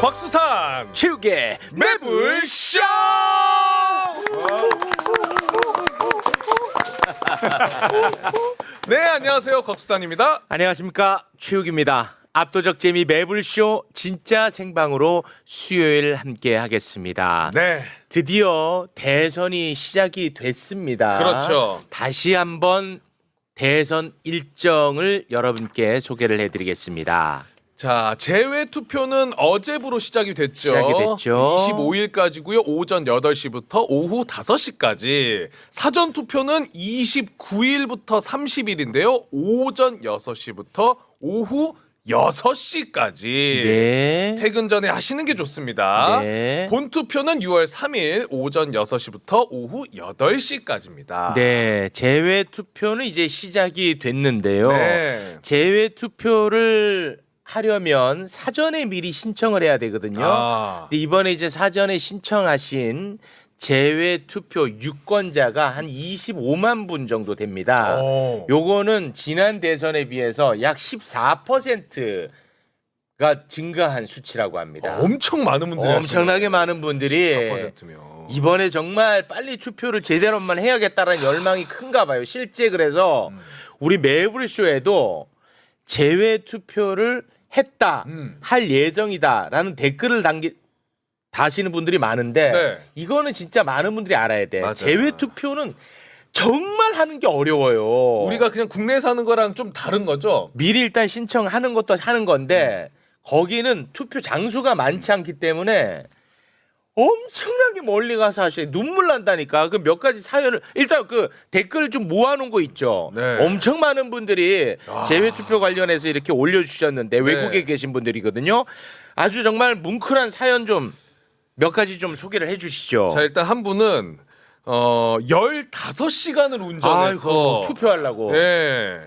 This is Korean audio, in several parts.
곽수산 최욱의 매불쇼 네 안녕하세요 곽수산입니다 안녕하십니까 최욱입니다. 압도적 재미 매불쇼 진짜 생방으로 수요일 함께 하겠습니다. 네 드디어 대선이 시작이 됐습니다. 그렇죠. 다시 한번 대선 일정을 여러분께 소개를 해드리겠습니다. 자, 제외 투표는 어제부로 시작이 됐죠. 시작이 됐죠. 25일까지고요. 오전 8시부터 오후 5시까지. 사전 투표는 29일부터 30일인데요. 오전 6시부터 오후 6시까지. 네. 퇴근 전에 하시는 게 좋습니다. 네. 본 투표는 6월 3일 오전 6시부터 오후 8시까지입니다. 네. 제외 투표는 이제 시작이 됐는데요. 네. 제외 투표를 하려면 사전에 미리 신청을 해야 되거든요. 아. 근데 이번에 이제 사전에 신청하신 제외 투표 유권자가 한 25만 분 정도 됩니다. 오. 요거는 지난 대선에 비해서 약 14%가 증가한 수치라고 합니다. 엄청 많은 분들이 엄청나게 많은 분들이 4%면. 이번에 정말 빨리 투표를 제대로만 해야겠다라는 열망이 큰가 봐요. 실제 그래서 음. 우리 매불쇼에도 제외 투표를 했다, 음. 할 예정이다라는 댓글을 남기 다시는 분들이 많은데 네. 이거는 진짜 많은 분들이 알아야 돼. 맞아요. 제외 투표는 정말 하는 게 어려워요. 우리가 그냥 국내에서 하는 거랑 좀 다른 거죠? 미리 일단 신청하는 것도 하는 건데 거기는 투표 장소가 많지 않기 때문에 엄청나게 멀리 가서 하셔야 눈물 난다니까. 그 몇 가지 사연을 일단 그 댓글 좀 모아놓은 거 있죠. 네. 엄청 많은 분들이 아. 제외 투표 관련해서 이렇게 올려주셨는데 네. 외국에 계신 분들이거든요. 아주 정말 뭉클한 사연 좀 몇 가지 좀 소개를 해주시죠. 자, 일단 한 분은 어 15시간을 운전해서 아이고, 투표하려고. 네.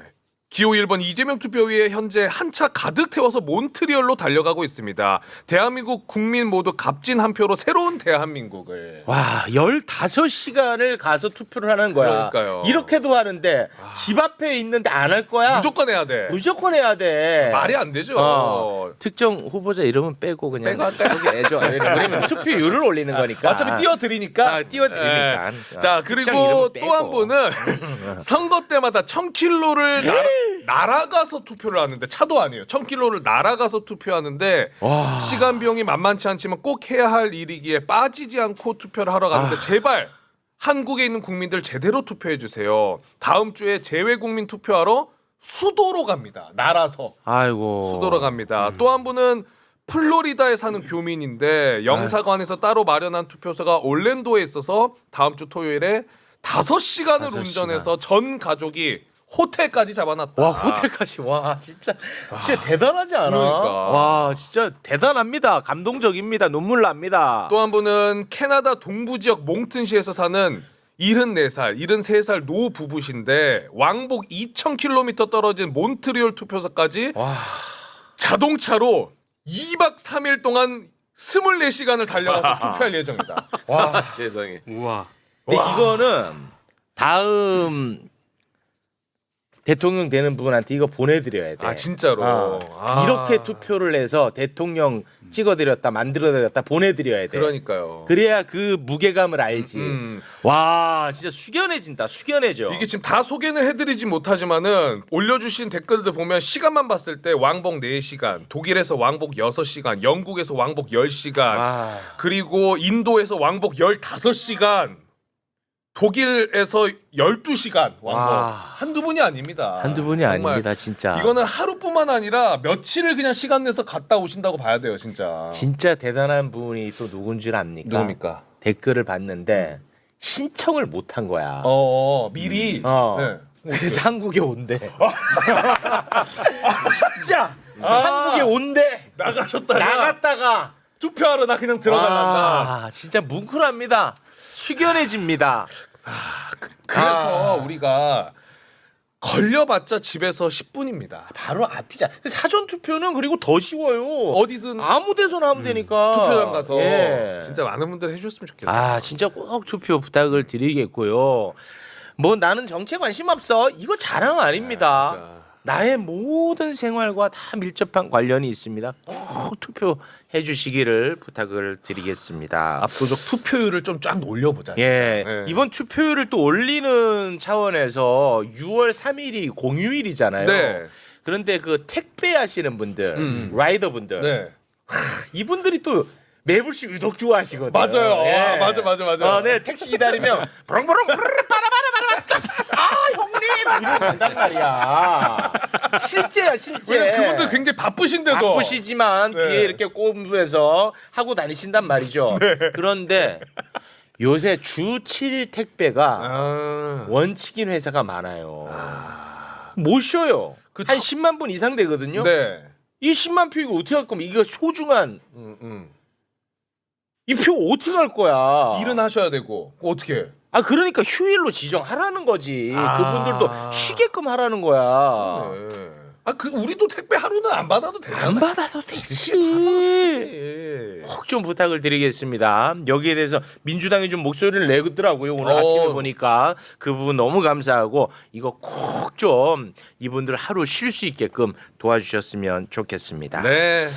기호 1번 이재명 투표위에 현재 한 차 가득 태워서 몬트리올로 달려가고 있습니다. 대한민국 국민 모두 값진 한 표로 새로운 대한민국을 와, 15시간을 가서 투표를 하는 거야. 그러니까요. 이렇게도 하는데 집 앞에 있는데 안 할 거야? 무조건 해야 돼. 무조건 해야 돼. 말이 안 되죠. 어. 특정 후보자 이름은 빼고 그냥 빼고 거기 내줘. 왜냐면 투표율을 올리는 거니까. 어차피 띄워드리니까. 아, 띄워드리니까. 네. 자 특정 그리고 또 빼고. 한 분은 선거 때마다 1000킬로를 날아가서 투표를 하는데 차도 아니에요. 1000킬로를 날아가서 투표하는데 와. 시간 비용이 만만치 않지만 꼭 해야 할 일이기에 빠지지 않고 투표를 하러 가는데 아. 제발 한국에 있는 국민들 제대로 투표해 주세요. 다음 주에 재외 국민 투표하러 수도로 갑니다. 날아서 아이고. 수도로 갑니다. 또 한 분은 플로리다에 사는 교민인데 영사관에서 따로 마련한 투표소가 올랜도에 있어서 다음 주 토요일에 5시간을 다섯 운전해서 전 가족이 호텔까지 잡아놨다. 와 호텔까지 와 진짜 진짜 대단하지 않아? 그러니까. 와 진짜 대단합니다. 감동적입니다. 눈물 납니다. 또 한 분은 캐나다 동부 지역 몽튼시에서 사는 74살, 73살 노 부부신데 왕복 2,000km 떨어진 몬트리올 투표소까지 와. 자동차로 2박 3일 동안 24시간을 달려가서 투표할 예정이다. 와. 세상에. 우와. 근데 이거는 다음 대통령 되는 분한테 이거 보내드려야 돼. 아 진짜로. 어. 아. 이렇게 투표를 해서 대통령 찍어드렸다 만들어드렸다 보내드려야 돼. 그러니까요. 그래야 그 무게감을 알지. 음, 와 진짜 숙연해진다. 숙연해져. 이게 지금 다 소개는 해드리지 못하지만은 올려주신 댓글들 보면 시간만 봤을 때 왕복 4시간, 독일에서 왕복 6시간, 영국에서 왕복 10시간, 와. 그리고 인도에서 왕복 15시간, 독일에서 12시간 왕복. 와. 한두 분이 아닙니다. 한두 분이 정말 아닙니다 진짜. 이거는 하루뿐만 아니라 며칠을 그냥 시간 내서 갔다 오신다고 봐야 돼요, 진짜. 진짜 대단한 분이 또 누군 줄 압니까? 누굽니까? 댓글을 봤는데 신청을 못 한 거야. 어, 어, 미리. 어. 네. 그래서 한국에 온대. 진짜 아. 한국에 온대. 나가셨다가 나갔다가 투표하러 나 그냥 들어갈란다. 아, 진짜 뭉클합니다. 숙연해집니다. 그래서 아. 우리가 걸려봤자 집에서 10분입니다. 바로 앞이자. 사전 투표는 그리고 더 쉬워요. 어디든 아무 데서나 하면 되니까. 투표장 가서 예. 진짜 많은 분들 해주셨으면 좋겠어요. 아 진짜 꼭 투표 부탁을 드리겠고요. 뭐 나는 정치에 관심 없어. 이거 자랑 아닙니다. 진짜. 나의 모든 생활과 다 밀접한 관련이 있습니다. 꼭 투표해 주시기를 부탁을 드리겠습니다. 압도적 투표율을 좀 쫙 올려보자. 예, 네. 이번 투표율을 또 올리는 차원에서 6월 3일이 공휴일이잖아요. 네. 그런데 그 택배 하시는 분들, 음. 라이더 분들, 네. 이분들이 또 매불쇼 유독 좋아하시거든요. 맞아요. 예. 아, 맞아, 맞아, 맞아. 어, 네, 택시 기다리면 브렁브렁 브르르 빠라바라바라 아 형님 간단 말이야. 실제야 실제. 왜냐 그분들 굉장히 바쁘신데도 바쁘시지만 네. 뒤에 이렇게 꼼부해서 하고 다니신단 말이죠. 네. 그런데 요새 주 7일 택배가 아. 원칙인 회사가 많아요. 못 쉬어요. 그한 첫- 10만 분 이상 되거든요. 네. 이 10만 표 이거 어떻게 할 거면 이거 소중한 음, 음. 이 표 어떻게 할 거야? 일은 하셔야 되고 어떻게? 해? 아 그러니까 휴일로 지정하라는 거지. 아. 그분들도 쉬게끔 하라는 거야. 네. 아그 우리도 택배 하루는 안 받아도 되잖아. 안 받아도 되지. 예. 꼭 좀 부탁을 드리겠습니다. 여기에 대해서 민주당이 좀 목소리를 내더라고요. 오늘 어. 아침에 보니까 그 부분 너무 감사하고 이거 꼭 좀 이분들 하루 쉴 수 있게끔 도와주셨으면 좋겠습니다. 네.